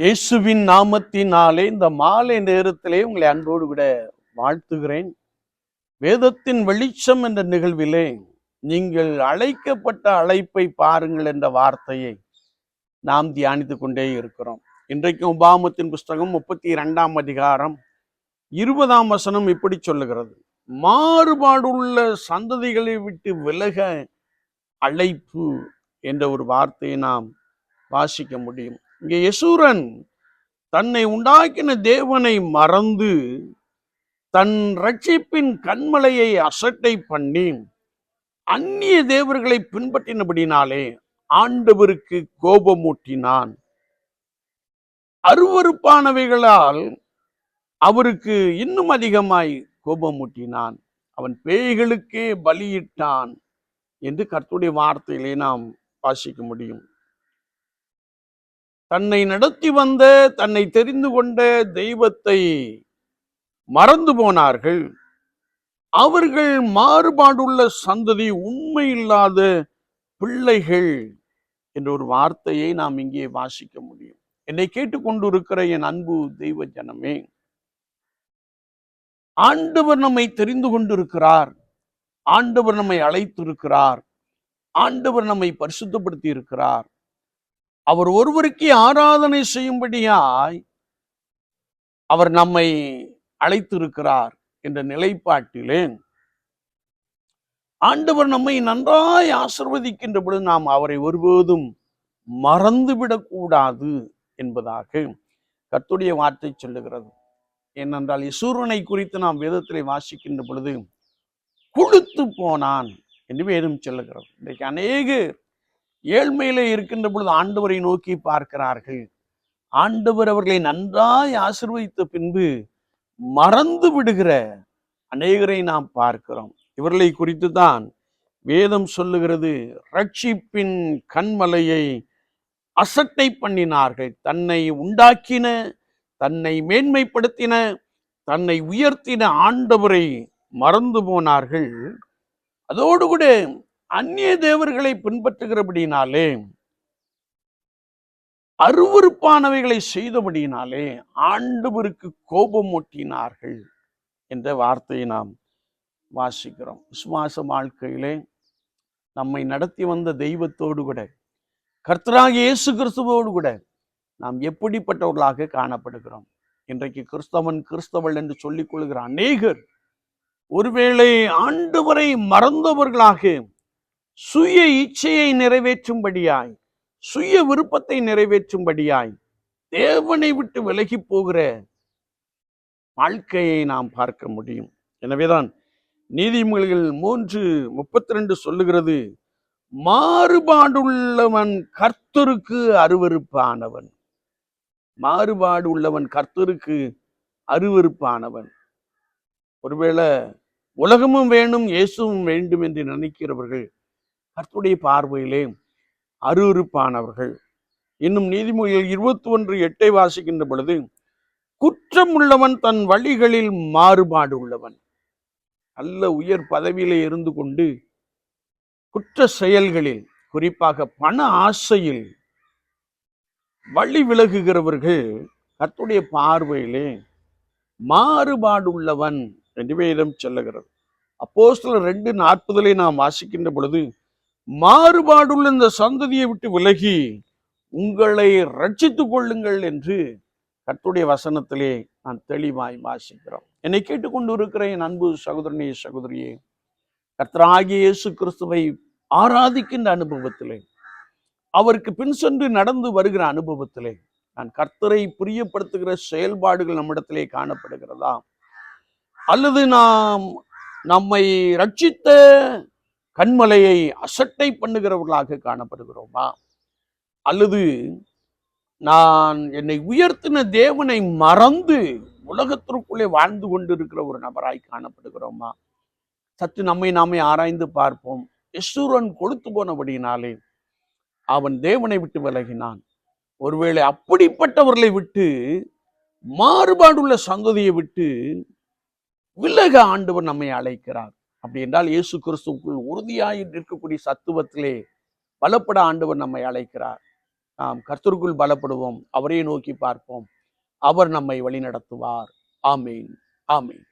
இயேசுவின் நாமத்தினாலே இந்த மாலை நேரத்திலே உங்களை அன்போடு விட வாழ்த்துகிறேன். வேதத்தின் வெளிச்சம் என்ற நிகழ்விலே நீங்கள் அழைக்கப்பட்ட அழைப்பை பாருங்கள் என்ற வார்த்தையை நாம் தியானித்து கொண்டே இருக்கிறோம். இன்றைக்கு உபாமத்தின் புஸ்தகம் முப்பத்தி இரண்டாம் அதிகாரம் இருபதாம் வசனம் இப்படி சொல்லுகிறது. மாறுபாடுள்ள சந்ததிகளை விட்டு விலக அழைப்பு என்ற ஒரு வார்த்தையை நாம் வாசிக்க முடியும். இங்கே யசூரன் தன்னை உண்டாக்கின தேவனை மறந்து தன் ரட்சிப்பின் கண்மலையை அசட்டை பண்ணி அந்நிய தேவர்களை பின்பற்றினபடினாலே ஆண்டவருக்கு கோபமூட்டினான். அருவருப்பானவைகளால் அவருக்கு இன்னும் அதிகமாய் கோபமூட்டினான். அவன் பேய்களுக்கே பலியிட்டான் என்று கர்த்துடைய வார்த்தையிலே நாம் வாசிக்க முடியும். தன்னை நடத்தி வந்த தன்னை தெரிந்து கொண்ட தெய்வத்தை மறந்து போனார்கள். அவர்கள் மாறுபாடுள்ள சந்ததி உண்மை இல்லாத பிள்ளைகள் என்ற ஒரு வார்த்தையை நாம் இங்கே வாசிக்க முடியும். என்னை கேட்டுக்கொண்டிருக்கிற என் அன்பு தெய்வ ஜனமே ஆண்டவர் நம்மை தெரிந்து கொண்டிருக்கிறார். ஆண்டவர் நம்மை அழைத்திருக்கிறார். ஆண்டவர் நம்மை பரிசுத்தப்படுத்தி இருக்கிறார் அவர் ஒருவருக்கே ஆராதனை செய்யும்படியாய் அவர் நம்மை அழைத்திருக்கிறார் என்ற நிலைப்பாட்டிலே ஆண்டவர் நம்மை நன்றாய் ஆசிர்வதிக்கின்ற பொழுது நாம் அவரை ஒருபோதும் மறந்துவிடக்கூடாது என்பதாக கர்த்தருடைய வார்த்தை சொல்லுகிறது. ஏனென்றால் இசூரனை குறித்து நாம் வேதத்திலே வாசிக்கின்ற பொழுது கொடுத்து போனான் என்று வேதம் சொல்லுகிறது. இன்றைக்கு அநேகர் ஏழ்மையிலே இருக்கின்ற பொழுது ஆண்டவரை நோக்கி பார்க்கிறார்கள். ஆண்டவர் அவர்களை நன்றாய் ஆசிர்வதித்த பின்பு மறந்து விடுகிற அநேகரை நாம் பார்க்கிறோம். இவர்களை குறித்து தான் வேதம் சொல்லுகிறது. ரட்சிப்பின் கண்மலையை அசட்டை பண்ணினார்கள். தன்னை உண்டாக்கின தன்னை மேன்மைப்படுத்தின தன்னை உயர்த்தின ஆண்டவரை மறந்து போனார்கள். அதோடு கூட அந்நிய தேவர்களை பின்பற்றுகிறபடினாலே அருவருப்பானவைகளை செய்தபடியினாலே ஆண்டவருக்கு கோபம் ஒட்டினார்கள் என்ற வார்த்தையை நாம் வாசிக்கிறோம். விசுவாச வாழ்க்கையிலே நம்மை நடத்தி வந்த தெய்வத்தோடு கூட கர்த்தராக இயேசு கிறிஸ்துவோடு கூட நாம் எப்படிப்பட்டவர்களாக காணப்படுகிறோம்? இன்றைக்கு கிறிஸ்தவன் கிறிஸ்தவள் என்று சொல்லிக் கொள்கிற அநேகர் ஒருவேளை ஆண்டவரை மறந்தவர்களாக சுய இச்சையை நிறைவேற்றும்படியாய் சுய விருப்பத்தை நிறைவேற்றும்படியாய் தேவனை விட்டு விலகி போகிற வாழ்க்கையை நாம் பார்க்க முடியும். எனவேதான் நீதிமொழிகள் மூன்று முப்பத்தி ரெண்டு சொல்லுகிறது மாறுபாடுள்ளவன் கர்த்தருக்கு அருவருப்பானவன். மாறுபாடு உள்ளவன் கர்த்தருக்கு அருவருப்பானவன். ஒருவேளை உலகமும் வேணும் இயேசுவும் வேண்டும் என்று நினைக்கிறவர்கள் கர்த்தருடைய பார்வையிலே அருவறுப்பானவர்கள் இன்னும் நீதிமொழிகள் இருபத்தி ஒன்று எட்டை வாசிக்கின்ற பொழுது குற்றம் உள்ளவன் தன் வழிகளில் மாறுபாடு உள்ளவன். நல்ல உயர் பதவியிலே இருந்து கொண்டு குற்ற செயல்களில் குறிப்பாக பண ஆசையில் வழி விலகுகிறவர்கள் கத்துடைய பார்வையிலே மாறுபாடு உள்ளவன் என்று வேதம் சொல்லுகிறது. அப்போ சில ரெண்டு நாற்பதிலே நாம் வாசிக்கின்ற பொழுது மாறுபாடுள்ள இந்த சந்ததியை விட்டு விலகி உங்களை ரட்சித்துக் கொள்ளுங்கள் என்று கத்துடைய வசனத்திலே நான் தெளிவாய் வாசிக்கிறோம். என்னை கேட்டுக்கொண்டு இருக்கிறேன் அன்பு சகோதரனே சகோதரியே கர்த்தராகிய இயேசு கிறிஸ்துவை ஆராதிக்கின்ற அனுபவத்திலே அவருக்கு பின் சென்று நடந்து வருகிற அனுபவத்திலே நான் கர்த்தரை பிரியப்படுத்துகிற செயல்பாடுகள் நம்மிடத்திலே காணப்படுகிறதா? அல்லது நாம் நம்மை ரட்சித்த கண்மலையை அசட்டை பண்ணுகிறவர்களாக காணப்படுகிறோமா? அல்லது நான் என்னை உயர்த்தின தேவனை மறந்து உலகத்திற்குள்ளே வாழ்ந்து கொண்டிருக்கிற ஒரு நபராய் காணப்படுகிறோமா? சற்று நம்மை நாமே ஆராய்ந்து பார்ப்போம். யசூரன் கொளுத்து போனபடியினாலே அவன் தேவனை விட்டு விலகினான். ஒருவேளை அப்படிப்பட்டவர்களை விட்டு மாறுபாடுள்ள சந்ததியை விட்டு விலக ஆண்டவர் நம்மை அழைக்கிறார். அப்படி என்றால் இயேசு கிறிஸ்துக்குள் உறுதியாய் நிற்கக்கூடிய சத்துவத்திலே பலப்பட ஆண்டவர் நம்மை அழைக்கிறார். நாம் கர்த்தருக்குள் பலப்படுவோம் அவரை நோக்கி பார்ப்போம். அவர் நம்மை வழிநடத்துவார். ஆமீன் ஆமீன்.